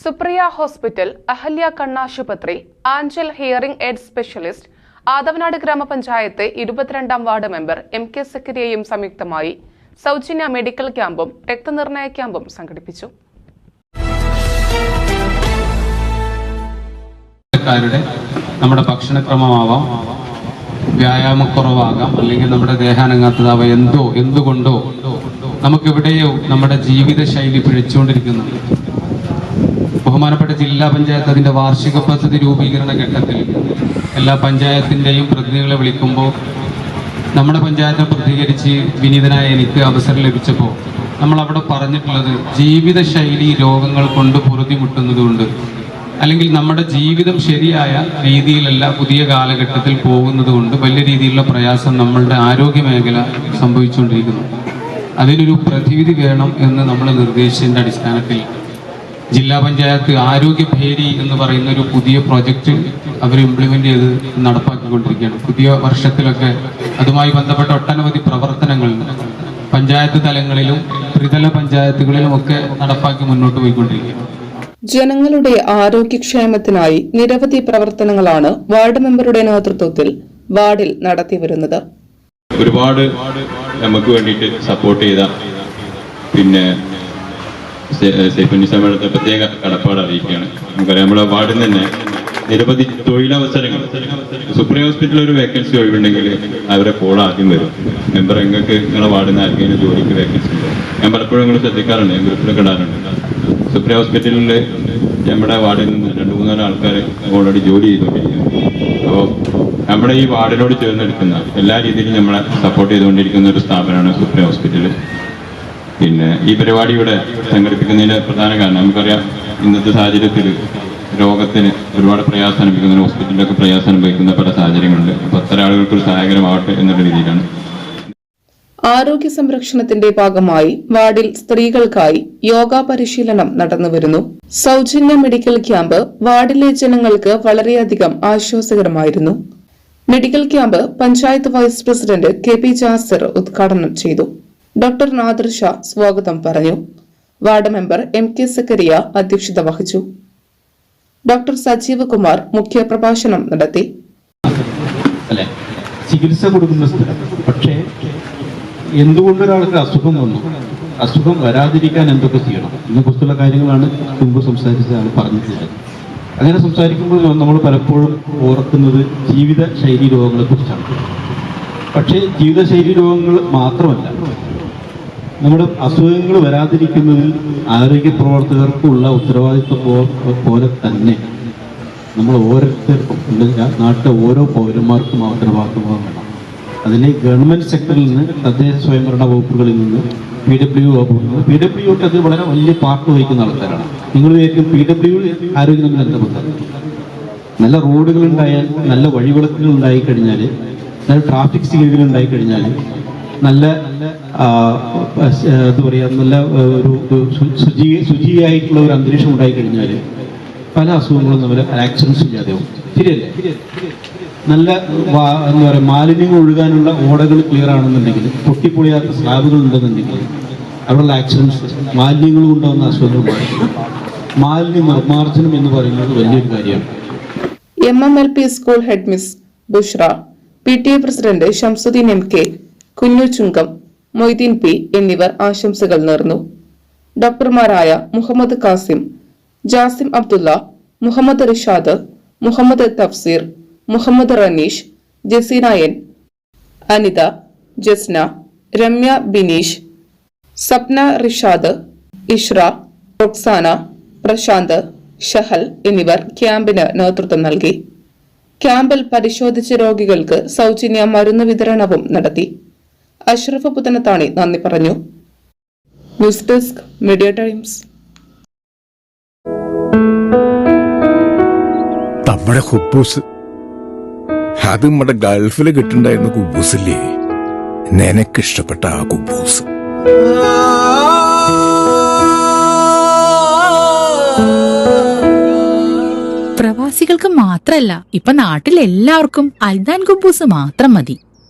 Supriya hospital Ahalya കണ്ണാശുപത്രി Anchal hearing aid specialist Adavanad ഗ്രാമപഞ്ചായത്ത് ഇരുപത്തിരണ്ടാം വാർഡ് മെമ്പർ എം കെ സക്കരിയയും സംയുക്തമായി സൗജന്യ മെഡിക്കൽ ക്യാമ്പും രക്തനിർണയ ക്യാമ്പും സംഘടിപ്പിച്ചു. നമ്മുടെ ഭക്ഷണക്രമമാവാം വ്യായാമക്കുറവാകാം അല്ലെങ്കിൽ നമ്മുടെ ദേഹാനങ്ങാത്തതാവാം എന്തോ എന്തുകൊണ്ടോ നമുക്കെവിടെയോ നമ്മുടെ ജീവിത ശൈലി പിഴച്ചുകൊണ്ടിരിക്കുന്നുണ്ട്. ബഹുമാനപ്പെട്ട ജില്ലാ പഞ്ചായത്ത് അതിന്റെ വാർഷിക പദ്ധതി രൂപീകരണ ഘട്ടത്തിൽ എല്ലാ പഞ്ചായത്തിന്റെയും പ്രതിനിധികളെ വിളിക്കുമ്പോൾ നമ്മുടെ പഞ്ചായത്തിനെ പ്രതികരിച്ച് വിനീതനായ എനിക്ക് അവസരം ലഭിച്ചപ്പോൾ നമ്മൾ അവിടെ പറഞ്ഞിട്ടുള്ളത് ജീവിതശൈലി രോഗങ്ങൾ കൊണ്ട് പൊറുതിമുട്ടുന്നതുകൊണ്ട് അല്ലെങ്കിൽ നമ്മുടെ ജീവിതം ശരിയായ രീതിയിലല്ല പുതിയ കാലഘട്ടത്തിൽ പോകുന്നത് കൊണ്ട് വലിയ രീതിയിലുള്ള പ്രയാസം നമ്മളുടെ ആരോഗ്യ മേഖല സംഭവിച്ചുകൊണ്ടിരിക്കുന്നു. അതിനൊരു പ്രതിവിധി വേണം എന്ന് നമ്മൾ നിർദ്ദേശിച്ചതിന്റെ അടിസ്ഥാനത്തിൽ ജില്ലാ പഞ്ചായത്ത് ആരോഗ്യ ഭേരി എന്ന് പറയുന്ന ഒരു പുതിയ പ്രോജക്റ്റ് അവർ ഇംപ്ലിമെന്റ് ചെയ്ത് നടപ്പാക്കിക്കൊണ്ടിരിക്കുകയാണ്. പുതിയ വർഷത്തിലൊക്കെ അതുമായി ബന്ധപ്പെട്ട ഒട്ടനവധി പ്രവർത്തനങ്ങൾ പഞ്ചായത്ത് തലങ്ങളിലും ത്രിതല പഞ്ചായത്തുകളിലും ഒക്കെ നടപ്പാക്കി മുന്നോട്ട് പോയിക്കൊണ്ടിരിക്കുകയാണ്. ജനങ്ങളുടെ ആരോഗ്യക്ഷേമത്തിനായി നിരവധി പ്രവർത്തനങ്ങളാണ് വാർഡ് മെമ്പറുടെ നേതൃത്വത്തിൽ വാർഡിൽ നടത്തിവരുന്നത് ഒരുപാട് നമുക്ക് വേണ്ടിയിട്ട് സപ്പോർട്ട് ചെയ്ത പിന്നെ സേഫുനിസ മേഡത്തെ പ്രത്യേക കടപ്പാട് അറിയിക്കുകയാണ്. നമുക്കറിയാം നമ്മുടെ വാർഡിൽ തന്നെ നിരവധി തൊഴിലവസരങ്ങൾ സുപ്രീം ഹോസ്പിറ്റലിൽ ഒരു വേക്കൻസി ഒഴിവുണ്ടെങ്കിൽ അവരെ കോൾ ആദ്യം വരും. മെമ്പർ എങ്ങൾക്ക് നിങ്ങളെ വാർഡിൽ നിന്ന് ആർക്കെങ്കിലും ജോലിക്ക് വേക്കൻസി ഉണ്ടോ? ഞാൻ പലപ്പോഴും നിങ്ങൾ ശ്രദ്ധിക്കാറുണ്ട് ഞാൻ ഗ്രൂപ്പിലൊക്കെ ഇടാറുണ്ട് സുപ്രീം ഹോസ്പിറ്റലിൽ നമ്മുടെ വാർഡിൽ നിന്ന് രണ്ട് മൂന്നാൽ ആൾക്കാർ ഓൾറെഡി ജോലി ചെയ്തുകൊണ്ടിരിക്കുന്നു. അപ്പോൾ നമ്മുടെ ഈ വാർഡിനോട് ചേർന്നെടുക്കുന്ന എല്ലാ രീതിയിലും നമ്മളെ സപ്പോർട്ട് ചെയ്തുകൊണ്ടിരിക്കുന്ന ഒരു സ്ഥാപനമാണ് സുപ്രീം ഹോസ്പിറ്റൽ പിന്നെ ഈ പരിപാടി ഇവിടെ സംഘടിപ്പിക്കുന്നതിന്റെ പ്രധാന കാരണം നമുക്കറിയാം ഇന്നത്തെ സാഹചര്യത്തിൽ രോഗത്തിന് ഒരുപാട് പ്രയാസം അനുഭവിക്കുന്ന ഹോസ്പിറ്റലിലൊക്കെ പ്രയാസം അനുഭവിക്കുന്ന പല സാഹചര്യങ്ങളുണ്ട്. അപ്പോൾ അത്തരം ആളുകൾക്ക് ഒരു സഹായകരമാവട്ടെ എന്നുള്ള രീതിയിലാണ്. ആരോഗ്യ സംരക്ഷണത്തിന്റെ ഭാഗമായി വാർഡിൽ സ്ത്രീകൾക്കായി യോഗ പരിശീലനം നടന്നുവരുന്നു സൗജന്യ മെഡിക്കൽ ക്യാമ്പ് വാർഡിലെ ജനങ്ങൾക്ക് വളരെയധികം ആശ്വാസകരമായിരുന്നു. Medical camp panchayat vice president K P Jasar ഉദ്ഘാടനം ചെയ്തു. ഡോക്ടർ നാദർ ഷാ സ്വാഗതം പറഞ്ഞു. Ward member M K Zakariya അധ്യക്ഷത വഹിച്ചു. ഡോക്ടർ സജീവ് കുമാർ മുഖ്യപ്രഭാഷണം നടത്തി. ചികിത്സ കൊടുക്കുന്ന സ്ഥലം. പക്ഷേ എന്തുകൊണ്ടൊരാൾക്ക് അസുഖം വന്നു? അസുഖം വരാതിരിക്കാൻ എന്തൊക്കെ ചെയ്യണം? ഇതിനെക്കുറിച്ചുള്ള കാര്യങ്ങളാണ് മുമ്പ് സംസാരിച്ചതാണ് പറഞ്ഞിട്ടുള്ളത്. അങ്ങനെ സംസാരിക്കുമ്പോൾ നമ്മൾ പലപ്പോഴും ഓർക്കുന്നത് ജീവിത ശൈലി രോഗങ്ങളെ കുറിച്ചാണ് പക്ഷേ ജീവിതശൈലി രോഗങ്ങൾ മാത്രമല്ല. നമ്മുടെ അസുഖങ്ങൾ വരാതിരിക്കുന്നതിൽ ആരോഗ്യ പ്രവർത്തകർക്കുള്ള ഉത്തരവാദിത്വം പോലെ തന്നെ നമ്മൾ ഓരോരുത്തർക്കും നാട്ടിലെ ഓരോ പൗരന്മാർക്കും ആ ഉത്തരവാദിത്വം വേണം. അതിന് ഗവൺമെന്റ് സെക്ടറിൽ നിന്ന് തദ്ദേശ സ്വയംഭരണ വകുപ്പുകളിൽ നിന്ന് പി ഡബ്ല്യു വകുപ്പിൽ നിന്ന് പി ഡബ്ല്യു ഒക്കെ അത് വളരെ വലിയ പാർട്ട് വഹിക്കുന്ന ആൾക്കാരാണ്. നിങ്ങൾ വിചാരിക്കും പി ഡബ്ല്യു ആരോഗ്യം തമ്മിൽ എന്താ ബന്ധം? നല്ല റോഡുകൾ ഉണ്ടായാൽ നല്ല വഴിവിളക്കുകൾ ഉണ്ടായിക്കഴിഞ്ഞാൽ നല്ല ട്രാഫിക് സിഗ്നലുകൾ ഉണ്ടായിക്കഴിഞ്ഞാൽ നല്ല എന്താ പറയുക നല്ല ഒരു ശുചി ശുചിയായിട്ടുള്ള ഒരു അന്തരീക്ഷം ഉണ്ടായി കഴിഞ്ഞാൽ പല അസുഖങ്ങളും നമ്മൾ ആക്സിഡൻസ് ഇല്ലാതെയാവും. ശരിയല്ലേ? നല്ല എന്താ പറയുക മാലിന്യങ്ങൾ ഒഴുകാനുള്ള ഓടകൾ ക്ലിയർ ആണെന്നുണ്ടെങ്കിൽ പൊട്ടിപ്പൊളിയാത്ത സ്ലാബുകൾ ഉണ്ടെന്നുണ്ടെങ്കിൽ അവിടെയുള്ള ആക്സിഡൻസ് മാലിന്യങ്ങൾ കൊണ്ടുവന്ന അസുഖങ്ങൾ മാലിന്യ നിർമ്മാർജനം എന്ന് പറയുന്നത് വലിയൊരു കാര്യമാണ്. M M L P school headmistress Bushra P T A president Shamsuddin M K Kunju Chungam Moideen P എന്നിവർ ആശംസകൾ നേർന്നു. ഡോക്ടർമാരായ മുഹമ്മദ് കാസിം ജാസിം അബ്ദുള്ള മുഹമ്മദ് റിഷാദ് മുഹമ്മദ് തഫ്സീർ മുഹമ്മദ് റനീഷ് ജസീന എൻ അനിത ജസ്ന രമ്യ ബിനീഷ് സപ്ന റിഷാദ് ഇഷ്ര റൊക്സാന പ്രശാന്ത് ഷഹൽ എന്നിവർ ക്യാമ്പിന് നേതൃത്വം നൽകി. ക്യാമ്പിൽ പരിശോധിച്ച രോഗികൾക്ക് സൗജന്യ മരുന്ന് വിതരണവും നടത്തി. അഷ്റഫ് പുത്തനത്താണി നന്ദി പറഞ്ഞു. News desk media times. നമ്മുടെ ഹുബൂസ്. അത് നമ്മുടെ ഗൾഫിൽ കിട്ടുണ്ടായിരുന്ന കുബൂസില്ലേ? നിനക്കിഷ്ടപ്പെട്ട ആ കുബൂസ്. പ്രവാസികൾക്ക് മാത്രല്ല ഇപ്പൊ നാട്ടിൽ എല്ലാവർക്കും അൽദാൻ കുബൂസ് മാത്രം മതി.